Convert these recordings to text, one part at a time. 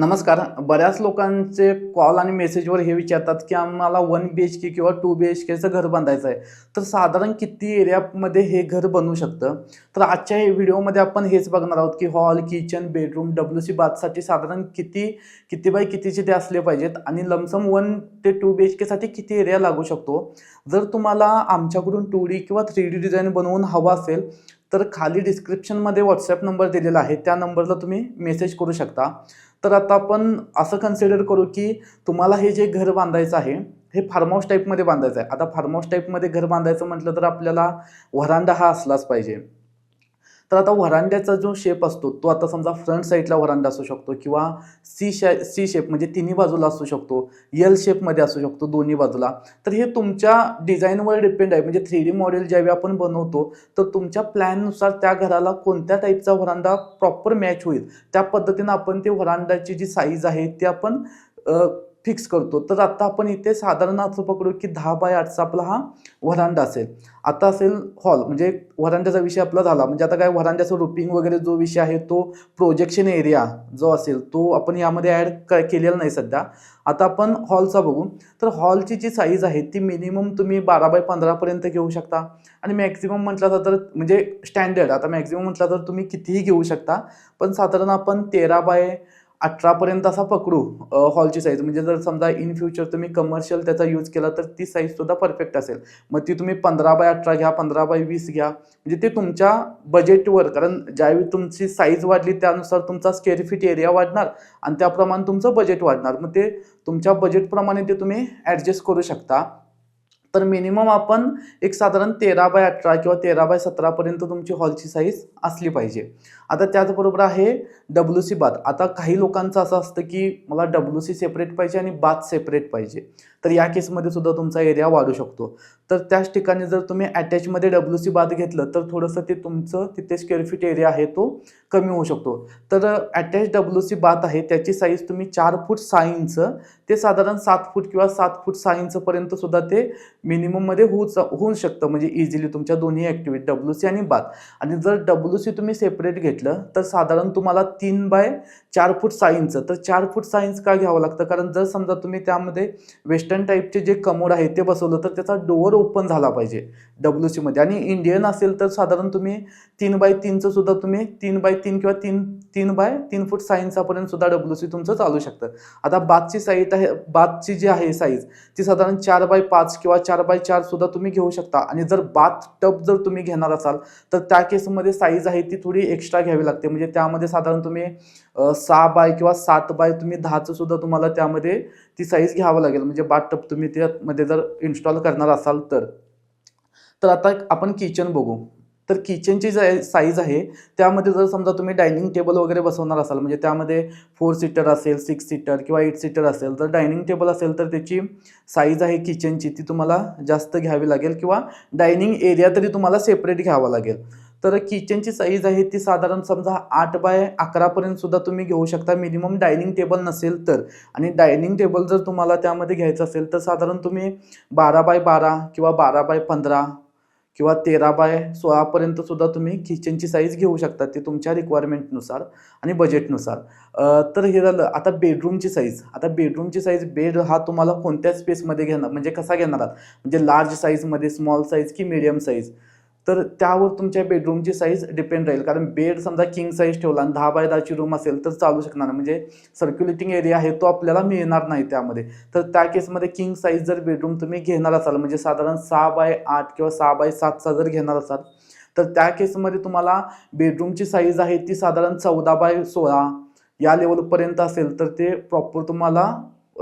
नमस्कार. बऱ्याच लोकांचे कॉल आणि मेसेजवर हे विचारतात की आम्हाला वन बी एच के किंवा टू बी एच केचं घर बांधायचं आहे. तर साधारण किती एरियामध्ये हे घर बनू शकतं? तर आजच्या हे व्हिडिओमध्ये आपण हेच बघणार आहोत की hall kitchen bedroom W C बाथसाठी साधारण किती किती बाय कितीचे ते असले पाहिजेत आणि लमसम वन ते टू बी एच केसाठी किती एरिया लागू शकतो? जर तुम्हाला आमच्याकडून टू डी किंवा थ्री डी डिझाईन बनवून हवा असेल तर खाली डिस्क्रिप्शनमध्ये व्हॉट्सॲप नंबर दिलेला आहे. त्या नंबरला तुम्ही मेसेज करू शकता. तर आता आपण असं कन्सिडर करू की तुम्हाला हे जे घर बांधायचं आहे हे फार्म हाऊस टाईपमध्ये बांधायचं आहे. आता फार्म हाऊस टाईपमध्ये घर बांधायचं म्हटलं तर आपल्याला व्हरांडा हा असलाच पाहिजे. तर आता व्हरांड्याचा जो शेप असतो तो आता समजा फ्रंट साईडला व्हरांडा असू शकतो किंवा सी शे सी शेप म्हणजे तिन्ही बाजूला असू शकतो यल शेपमध्ये असू शकतो दोन्ही बाजूला. तर हे तुमच्या डिझाईनवर डिपेंड आहे. म्हणजे थ्री डी मॉडेल ज्यावेळी आपण बनवतो तर तुमच्या प्लॅननुसार त्या घराला कोणत्या टाईपचा व्हरांडा प्रॉपर मॅच होईल? त्या पद्धतीनं आपण ते व्हरांडाची जी साईज आहे ती आपण फिक्स करतो. तर आता आपण इथे साधारण असं पकडू की दहा बाय आठचा आपला हा व्हरांडा असेल. आता असेल हॉल म्हणजे व्हरांड्याचा विषय आपला झाला. म्हणजे आता काय व्हरांड्याचं रुपिंग वगैरे जो विषय आहे तो प्रोजेक्शन एरिया जो असेल तो आपण यामध्ये ॲड क केलेला नाही सध्या. आता आपण हॉलचा बघू. तर हॉलची जी साईज आहे ती मिनिमम तुम्ही बारा बाय पंधरापर्यंत घेऊ शकता. आणि मॅक्झिमम म्हटलं तर म्हणजे स्टँडर्ड आता मॅक्झिमम म्हटलं तर तुम्ही कितीही घेऊ शकता. पण साधारण आपण तेरा बाय अठरापर्यंत असा पकडू हॉलची साईज म्हणजे जर समजा इन फ्युचर तुम्ही कमर्शियल त्याचा यूज केला तर ती साईजसुद्धा परफेक्ट असेल. मग ती तुम्ही पंधरा बाय अठरा घ्या पंधरा बाय वीस घ्या. म्हणजे ते तुमच्या बजेटवर कारण ज्यावेळी तुमची साईज वाढली त्यानुसार तुमचा स्क्वेअर फीट एरिया वाढणार आणि त्याप्रमाणे तुमचं बजेट वाढणार. मग ते तुमच्या बजेटप्रमाणे ते तुम्ही ॲडजस्ट करू शकता. तर मिनिमम आपण एक साधारण तेरा बाय अठरा किंवा तेरा बाय सतरापर्यंत तुमची हॉलची साईज असली पाहिजे. आता त्याचबरोबर आहे डब्ल्यू सी बाथ आता काही लोकांचं असं असतं की मला डब्ल्यू सी सेपरेट पाहिजे आणि बाथ सेपरेट पाहिजे. तर या केसमध्ये सुद्धा तुमचा एरिया वाढू शकतो. तर त्याच ठिकाणी जर तुम्ही अटॅचमध्ये डब्ल्यू सी बात घेतलं तर थोडंसं ते तुमचं तिथे स्क्वेअर फीट एरिया आहे तो कमी होऊ शकतो. तर अटॅच डब्ल्यू सी बात आहे त्याची साईज तुम्ही चार फूट सहा इंच ते साधारण सात फूट किंवा सात फूट सहा इंचपर्यंत सुद्धा ते मिनिमममध्ये होऊ होऊ शकतं. म्हणजे इझिली तुमच्या दोन्ही ॲक्टिव्हिटी डब्ल्यू सी आणि बाथ आणि जर डब्ल्यू सी तुम्ही सेपरेट घेतलं तर साधारण तुम्हाला तीन बाय चार फूट सहा इंच. तर चार फूट सहा इंच का घ्यावं लागतं? कारण जर समजा तुम्ही त्यामध्ये वेस्टर्न टाईपचे जे कमोड आहे ते बसवलं तर त्याचा डोअर ओपन झाला पाहिजे डब्ल्यू सीमध्ये आणि इंडियन असेल तर साधारण तुम्ही तीन बाय तीनचं सुद्धा तुम्ही तीन बाय तीन किंवा तीन तीन बाय तीन फूट सहा सुद्धा डब्ल्यू सी तुमचं चालू शकतं. आता बाथची साईज आहे बाथची जी आहे साईज ती साधारण चार बाय पाच किंवा चार बाय चार सुद्धा तुम्ही घेऊ शकता. आणि जर बाथ टब जर तुम्ही घेणार असाल तर त्या केसमध्ये साईज आहे ती थोडी एक्स्ट्रा घ्यावी लागते. म्हणजे त्यामध्ये साधारण तुम्ही सहा बाय किंवा सात बाय तुम्ही दहाचं सुद्धा तुम्हाला त्यामध्ये ती साईज घ्यावं लागेल. म्हणजे बा बाथटब तुम्ही त्यामध्ये जर इन्स्टॉल करणार असाल तर. तर आता आपण किचन बघू. तर किचनची जे साईज आहे त्यामध्ये जर समजा तुम्ही डायनिंग टेबल वगैरे बसवणार असाल म्हणजे त्यामध्ये फोर सीटर असेल सिक्स सीटर किंवा एट सीटर असेल तर डायनिंग टेबल असेल तर त्याची साईज आहे किचनची ती तुम्हाला जास्त घ्यावी लागेल किंवा डायनिंग एरिया तरी तुम्हाला सेपरेट घ्यावा लागेल. तर किचनची साईज आहे ती साधारण समजा आठ बाय अकरापर्यंत सुद्धा तुम्ही घेऊ शकता. मिनिमम डायनिंग टेबल नसेल तर. आणि डायनिंग टेबल जर तुम्हाला त्यामध्ये घ्यायचं असेल तर साधारण तुम्ही बारा बाय बारा किंवा बारा बाय पंधरा किंवा तेरा बाय सोळापर्यंत सुद्धा तुम्ही किचनची साईज घेऊ शकता ते तुमच्या रिक्वायरमेंटनुसार आणि बजेटनुसार तर हे झालं आता बेडरूमची साईज आता बेडरूमची साईज बेड हा तुम्हाला कोणत्या स्पेसमध्ये घेणार म्हणजे कसा घेणार आहात? म्हणजे लार्ज साईजमध्ये स्मॉल साईज की मिडियम साईज तर त्यावर तुमच्या बेडरूमची साईज डिपेंड राहील. कारण बेड समजा किंग साईज ठेवला आणि दहा बाय दहाची रूम असेल तर चालू शकणार म्हणजे सर्क्युलेटिंग एरिया आहे तो आपल्याला मिळणार नाही त्यामध्ये. तर त्या केसमध्ये किंग साईज जर बेडरूम तुम्ही घेणार असाल म्हणजे साधारण सहा बाय आठ किंवा सहा बाय सातचा जर घेणार असाल तर त्या केसमध्ये तुम्हाला बेडरूमची साईज आहे ती साधारण चौदा बाय सोळा या लेवलपर्यंत असेल तर ते प्रॉपर तुम्हाला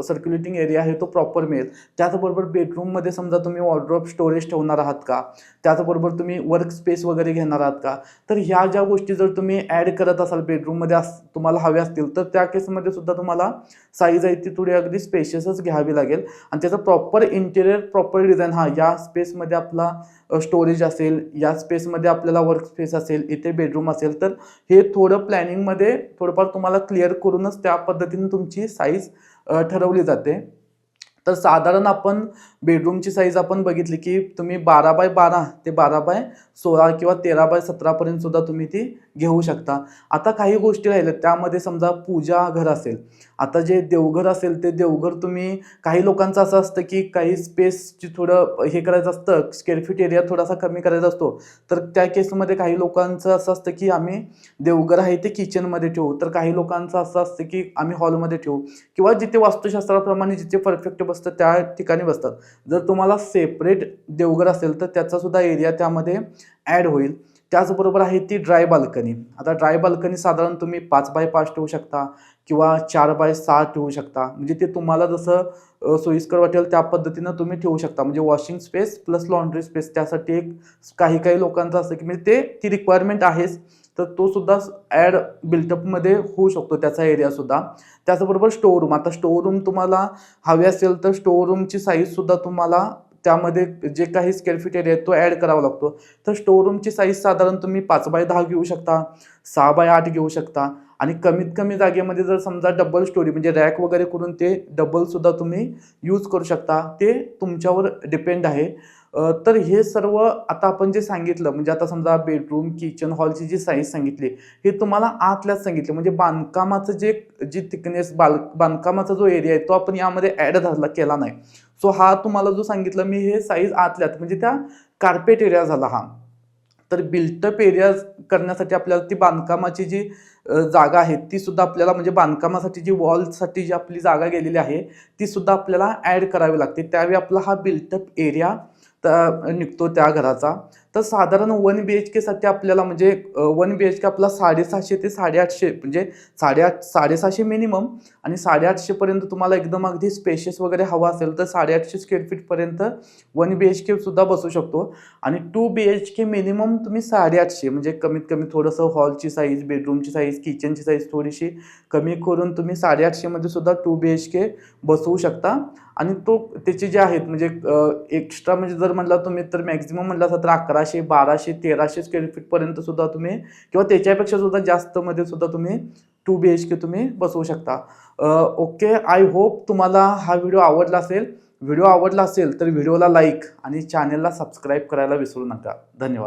सर्क्युलेटिंग एरिया आहे तो प्रॉपर मिळेल. त्याचबरोबर बेडरूममध्ये समजा तुम्ही वॉर्ड्रॉप स्टोरेज ठेवणार आहात का? त्याचबरोबर तुम्ही वर्क स्पेस वगैरे घेणार आहात का? तर ह्या ज्या गोष्टी जर तुम्ही ॲड करत असाल बेडरूममध्ये अस तुम्हाला हव्या असतील तर त्या केसमध्ये सुद्धा तुम्हाला साईज आहे ती थोडी अगदी स्पेशियसच घ्यावी लागेल. आणि त्याचं प्रॉपर इंटेरियर प्रॉपर डिझाईन हा या स्पेसमध्ये आपला स्टोरेज असेल या स्पेसमध्ये आपल्याला वर्क स्पेस असेल इथे बेडरूम असेल तर हे थोडं प्लॅनिंगमध्ये थोडंफार तुम्हाला क्लिअर करूनच त्या पद्धतीने तुमची साईज ठरवली जाते. तर साधारण आपण बेडरूमची साईज आपण बघितली की तुम्ही बारा बाय बारा ते बारा बाय सोळा किंवा तेरा बाय सतरापर्यंत सुद्धा तुम्ही ती घेऊ शकता. आता काही गोष्टी राहिल्या त्यामध्ये समजा पूजा घर असेल. आता जे देवघर असेल ते देवघर तुम्ही काही लोकांचं असं असतं की काही स्पेसची थोडं हे करायचं असतं स्क्वेअर फीट एरिया थोडासा कमी करायचा असतो. तर त्या केसमध्ये काही लोकांचं असं असतं की आम्ही देवघर आहे ते किचनमध्ये ठेवू. तर काही लोकांचं असं असतं की आम्ही हॉलमध्ये ठेवू. किंवा जिथे वास्तुशास्त्राप्रमाणे जिथे परफेक्ट बसतं त्या ठिकाणी बसतात. जर तुम्हाला सेपरेट देवघर असेल तर त्याचासुद्धा एरिया त्यामध्ये ॲड होईल. त्याचबरोबर आहे ती ड्राय बाल्कनी आता ड्राय बाल्कनी साधारण तुम्ही पाच बाय पाच ठेवू शकता किंवा चार बाय सहा ठेवू शकता. म्हणजे ते तुम्हाला जसं सोयीस्कर वाटेल त्या पद्धतीनं तुम्ही ठेवू शकता. म्हणजे washing space plus laundry space त्यासाठी एक काही काही लोकांचं असं की म्हणजे ते ती रिक्वायरमेंट आहेच. तर तो सुद्धा ॲड बिल्टअपमध्ये होऊ शकतो त्याचा एरियासुद्धा त्याचबरोबर स्टोअरूम आता स्टोअरूम तुम्हाला हवे असेल तर स्टोअरूमची साईजसुद्धा तुम्हाला त्यामध्ये जे काही स्क्वेअर फीट एरिया आहे तो ॲड करावा लागतो. तर स्टोअरूमची साईज साधारण तुम्ही पाच बाय दहा घेऊ शकता सहा बाय आठ घेऊ शकता. आणि कमीत कमी जागेमध्ये जर समजा डबल स्टोरी म्हणजे रॅक वगैरे करून ते डबलसुद्धा तुम्ही यूज करू शकता. ते तुमच्यावर डिपेंड आहे. तर हे सर्व आता आपण जे सांगितलं म्हणजे आता समजा बेडरूम किचन हॉलची जी साईज सांगितली हे तुम्हाला आतल्याच सांगितले. म्हणजे बांधकामाचं जे जी थिकनेस बाल बांधकामाचा जो एरिया आहे तो आपण यामध्ये ॲड झाला केला नाही. सो हा तुम्हाला जो सांगितलं मी हे साईज आतल्यात. म्हणजे त्या कार्पेट एरिया झाला हा. तर बिल्टअप एरिया करण्यासाठी आपल्याला ती बांधकामाची जी जागा आहे ती सुद्धा आपल्याला म्हणजे बांधकामासाठी जी वॉलसाठी जी आपली जागा गेलेली आहे ती सुद्धा आपल्याला ॲड करावी लागते. त्यावेळी आपला हा बिल्टअप एरिया त्या निघतो त्या घराचा. तर साधारण वन बी एच केसाठी आपल्याला म्हणजे वन बी एच के आपला साडेसहाशे ते साडेआठशे म्हणजे साडेआठ साडेसहाशे मिनिमम आणि साडेआठशेपर्यंत तुम्हाला एकदम अगदी स्पेशियस वगैरे हवा असेल तर साडेआठशे स्क्वेअर फीटपर्यंत वन बी एच केसुद्धा बसू शकतो. आणि two B H K minimum तुम्ही साडेआठशे म्हणजे कमीत कमी थोडंसं हॉलची साईज बेडरूमची साईज किचनची साईज थोडीशी कमी करून तुम्ही साडेआठशेमध्ये सुद्धा टू बी एच के बसवू शकता. आणि तो त्याचे जे आहेत म्हणजे एक्स्ट्रा म्हणजे जर म्हणला तुम्ही तर मॅक्झिमम म्हणला तर अकराशे बाराशे तेराशे स्क्वेअर फीटपर्यंत सुद्धा तुम्ही किंवा त्याच्यापेक्षा सुद्धा जास्तमध्ये सुद्धा तुम्ही टू बी एच के तुम्ही बसवू शकता. ओके आय होप तुम्हाला हा व्हिडिओ आवडला असेल. व्हिडिओ आवडला असेल तर व्हिडिओला लाईक आणि चॅनेलला सबस्क्राईब करायला विसरू नका. धन्यवाद.